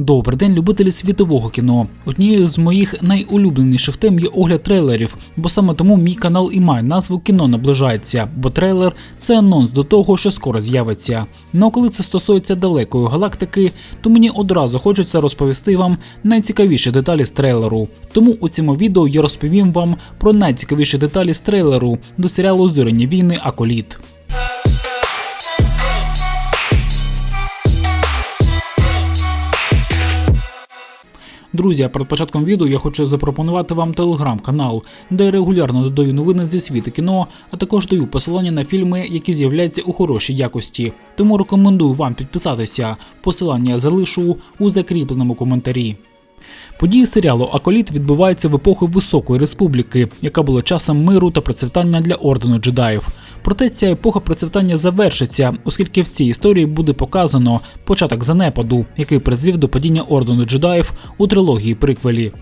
Добрий день, любителі світового кіно. Однією з моїх найулюбленіших тем є огляд трейлерів, бо саме тому мій канал і має назву Кіно наближається, бо трейлер це анонс до того, що скоро з'явиться. Ну а коли це стосується далекої галактики, то мені одразу хочеться розповісти вам найцікавіші деталі з трейлеру. Тому у цьому відео я розповім вам про найцікавіші деталі з трейлеру до серіалу Зоряні війни Аколіт. Друзі, перед початком відео я хочу запропонувати вам телеграм-канал, де я регулярно додаю новини зі світу кіно, а також даю посилання на фільми, які з'являються у хорошій якості. Тому рекомендую вам підписатися. Посилання залишу у закріпленому коментарі. Події серіалу Аколіт відбуваються в епоху Високої Республіки, яка була часом миру та процвітання для ордену джедаїв. Проте ця епоха процвітання завершиться, оскільки в цій історії буде показано початок занепаду, який призвів до падіння ордену джедаїв у трилогії приквелі.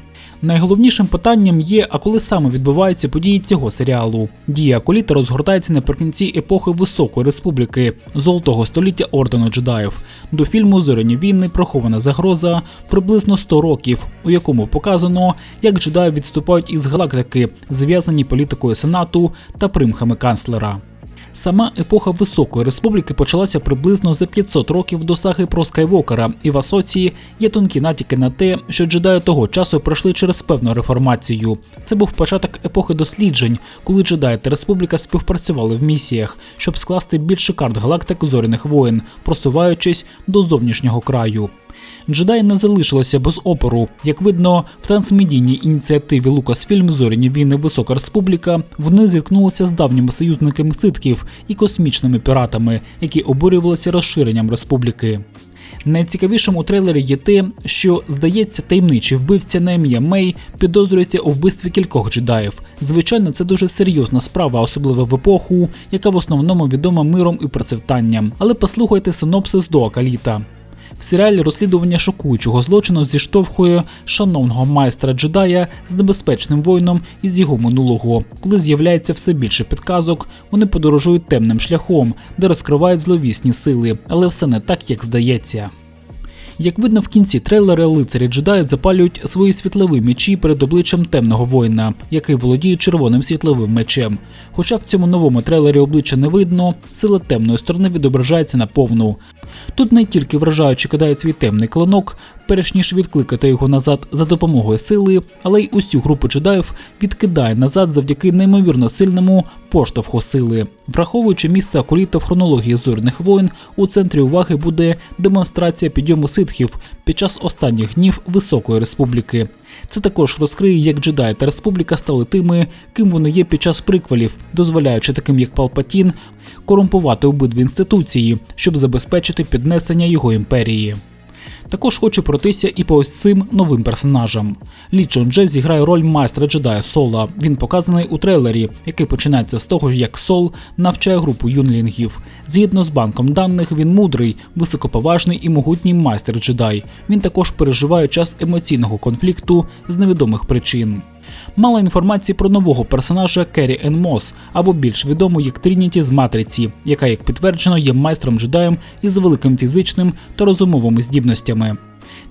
Найголовнішим питанням є, а коли саме відбуваються події цього серіалу. Дія Аколіта розгортається наприкінці епохи Високої Республіки, золотого століття ордену джедаїв. До фільму Зоряні війни прихована загроза приблизно 100 років, у якому показано, як джедаї відступають із галактики, зв'язані політикою сенату та примхами канцлера. Сама епоха Високої Республіки почалася приблизно за 500 років до саги про Скайвокера, і в Асоції є тонкі натяки на те, що джедаї того часу пройшли через певну реформацію. Це був початок епохи досліджень, коли джедаї та республіка співпрацювали в місіях, щоб скласти більше карт галактик зоряних воїн, просуваючись до зовнішнього краю. Джедаї не залишилися без опору. Як видно, в трансмедійній ініціативі Лукасфільм Зоряні війни Висока Республіка вони зіткнулися з давніми союзниками ситків і космічними піратами, які обурювалися розширенням республіки. Найцікавішим у трейлері є те, що, здається, таємничий вбивця на ім'я Мей підозрюється у вбивстві кількох джедаїв. Звичайно, це дуже серйозна справа, особливо в епоху, яка в основному відома миром і процвітанням. Але послухайте синопсис до Акаліта. В серіалі розслідування шокуючого злочину зіштовхує шановного майстра джедая з небезпечним воїном із його минулого. Коли з'являється все більше підказок, вони подорожують темним шляхом, де розкривають зловісні сили, але все не так, як здається. Як видно в кінці трейлера, лицарі джедаї запалюють свої світлові мечі перед обличчям темного воїна, який володіє червоним світловим мечем. Хоча в цьому новому трейлері обличчя не видно, сила темної сторони відображається наповну. Тут не тільки вражаючи кидають свій темний клинок, перш ніж відкликати його назад за допомогою сили, але й усю групу джедаїв відкидає назад завдяки неймовірно сильному поштовху сили. Враховуючи місце акуліта в хронології зоряних воїн, у центрі уваги буде демонстрація підйому ситхів під час останніх днів Високої Республіки. Це також розкриє, як джедаї та республіка стали тими, ким вони є під час приквелів, дозволяючи таким як Палпатін корумпувати обидві інституції, щоб забезпечити піднесення його імперії. Також хочу пройтися і по ось цим новим персонажам. Лі Чон Дже зіграє роль майстра джедая Сола. Він показаний у трейлері, який починається з того, як Сол навчає групу юнлінгів. Згідно з банком даних, він мудрий, високоповажний і могутній майстер джедай. Він також переживає час емоційного конфлікту з невідомих причин. Мало інформації про нового персонажа Керрі Ен Мос, або більш відому як Трініті з Матриці, яка, як підтверджено, є майстром джедаєм із великим фізичним та розумовими здібностями.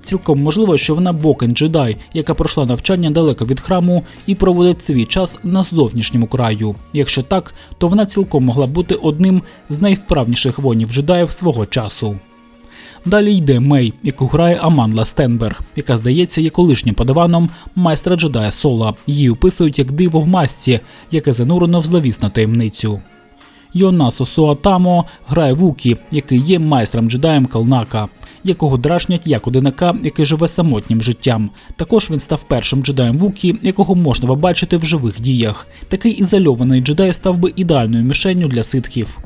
Цілком можливо, що вона бокен джедай, яка пройшла навчання далеко від храму і проводить свій час на зовнішньому краю. Якщо так, то вона цілком могла бути одним з найвправніших воїнів джедаїв свого часу. Далі йде Мей, яку грає Аманла Стенберг, яка здається є колишнім подаваном майстра джедая Сола. Її описують як диво в масці, яке занурено в зловісну таємницю. Йонасо Суатамо грає Вукі, який є майстром джедаєм Калнака, якого дражнять як одинака, який живе самотнім життям. Також він став першим джедаєм Вукі, якого можна побачити в живих діях. Такий ізольований джедай став би ідеальною мішенню для ситхів.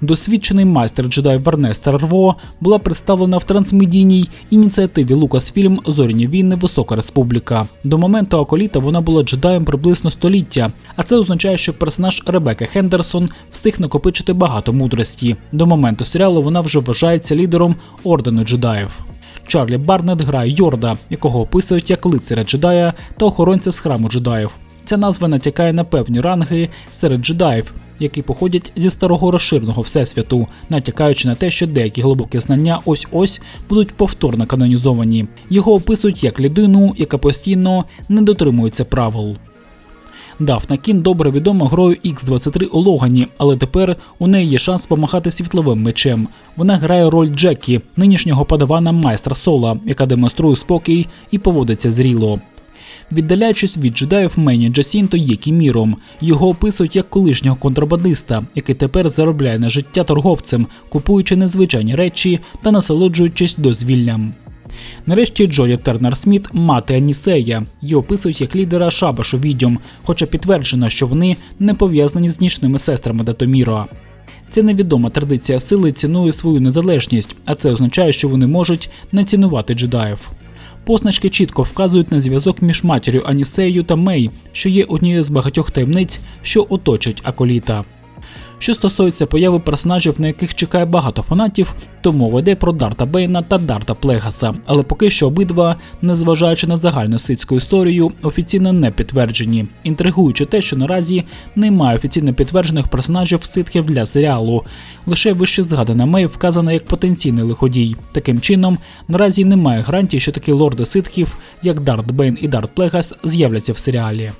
Досвідчений майстер джедай Варнестер Рво була представлена в трансмедійній ініціативі Лукасфільм Зоряні війни Висока Республіка. До моменту Аколіта вона була джедаєм приблизно століття, а це означає, що персонаж Ребекка Хендерсон встиг накопичити багато мудрості. До моменту серіалу вона вже вважається лідером ордену джедаїв. Чарлі Барнет грає Йорда, якого описують як лицаря джедая та охоронця з храму джедаїв. Ця назва натякає на певні ранги серед джедаїв, які походять зі старого розширеного всесвіту, натякаючи на те, що деякі глибокі знання ось ось будуть повторно канонізовані. Його описують як людину, яка постійно не дотримується правил. Дафна Кін добре відома грою X-23 у Логані, але тепер у неї є шанс помахати світловим мечем. Вона грає роль Джекі, нинішнього подавана майстра Сола, яка демонструє спокій і поводиться зріло. Віддаляючись від джедаїв Мені Джасінто є кіміром. Його описують як колишнього контрабандиста, який тепер заробляє на життя торговцем, купуючи незвичайні речі та насолоджуючись дозвіллям. Нарешті Джоді Тернер Сміт мати Анісея. Її описують як лідера Шабашу відьом, хоча підтверджено, що вони не пов'язані з нічними сестрами Датоміро. Ця невідома традиція сили цінує свою незалежність, а це означає, що вони можуть не цінувати джедаїв. Позначки чітко вказують на зв'язок між матір'ю Анісеєю та Мей, що є однією з багатьох таємниць, що оточать Аколіта. Що стосується появи персонажів, на яких чекає багато фанатів, то мова йде про Дарта Бейна та Дарта Плегаса, але поки що обидва, незважаючи на загальну ситську історію, офіційно не підтверджені. Інтригуючи те, що наразі немає офіційно підтверджених персонажів ситхів для серіалу. Лише вище згадана Мей вказана як потенційний лиходій. Таким чином, наразі немає гарантії, що такі лорди ситхів, як Дарт Бейн і Дарт Плегас, з'являться в серіалі.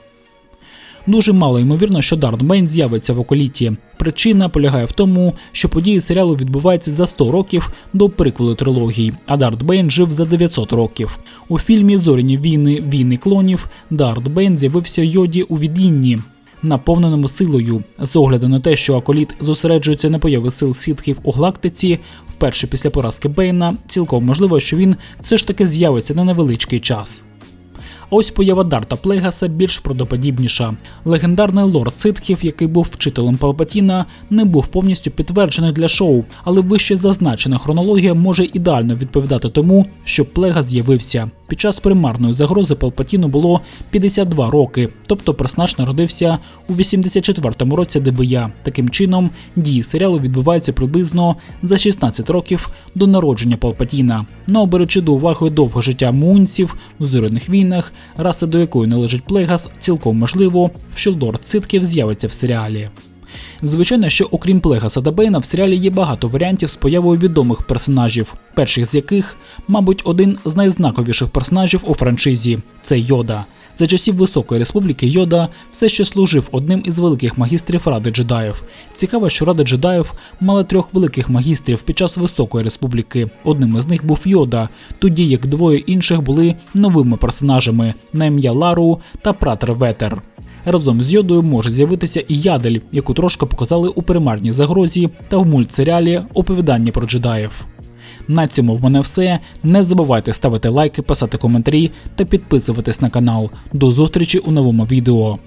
Дуже мало ймовірно, що Дарт Бейн з'явиться в околіті. Причина полягає в тому, що події серіалу відбуваються за 100 років до приквелу трилогії, а Дарт Бейн жив за 900 років. У фільмі Зоряні війни війни клонів Дарт Бейн з'явився йоді у відінні. Наповненому силою, з огляду на те, що Аколіт зосереджується на появи сил сітхів у галактиці, вперше після поразки Бейна, цілком можливо, що він все ж таки з'явиться на невеличкий час. Ось поява Дарта Плегаса більш правдоподібніша. Легендарний лорд Ситхів, який був вчителем Палпатіна, не був повністю підтверджений для шоу, але вище зазначена хронологія може ідеально відповідати тому, що Плегас з'явився. Під час примарної загрози Палпатіну було 52 роки, тобто персонаж народився у 84-му році ДБЯ. Таким чином, дії серіалу відбуваються приблизно за 16 років до народження Палпатіна. Но беручи до уваги довге життя мунців у зоряних війнах, раси до якої належить Плегас, цілком можливо, що лорд Ситків з'явиться в серіалі. Звичайно, що окрім Плегаса та в серіалі є багато варіантів з появою відомих персонажів, перших з яких, мабуть, один з найзнаковіших персонажів у франшизі це Йода. За часів Високої Республіки Йода все ще служив одним із великих магістрів Ради джедаїв. Цікаво, що Рада джедаїв мала трьох великих магістрів під час Високої Республіки. Одним із них був Йода, тоді як двоє інших були новими персонажами на ім'я Лару та Пратер Ветер. Разом з йодою може з'явитися і ядель, яку трошки показали у примарній загрозі та в мультсеріалі Оповідання про джедаїв. На цьому в мене все. Не забувайте ставити лайки, писати коментарі та підписуватись на канал. До зустрічі у новому відео.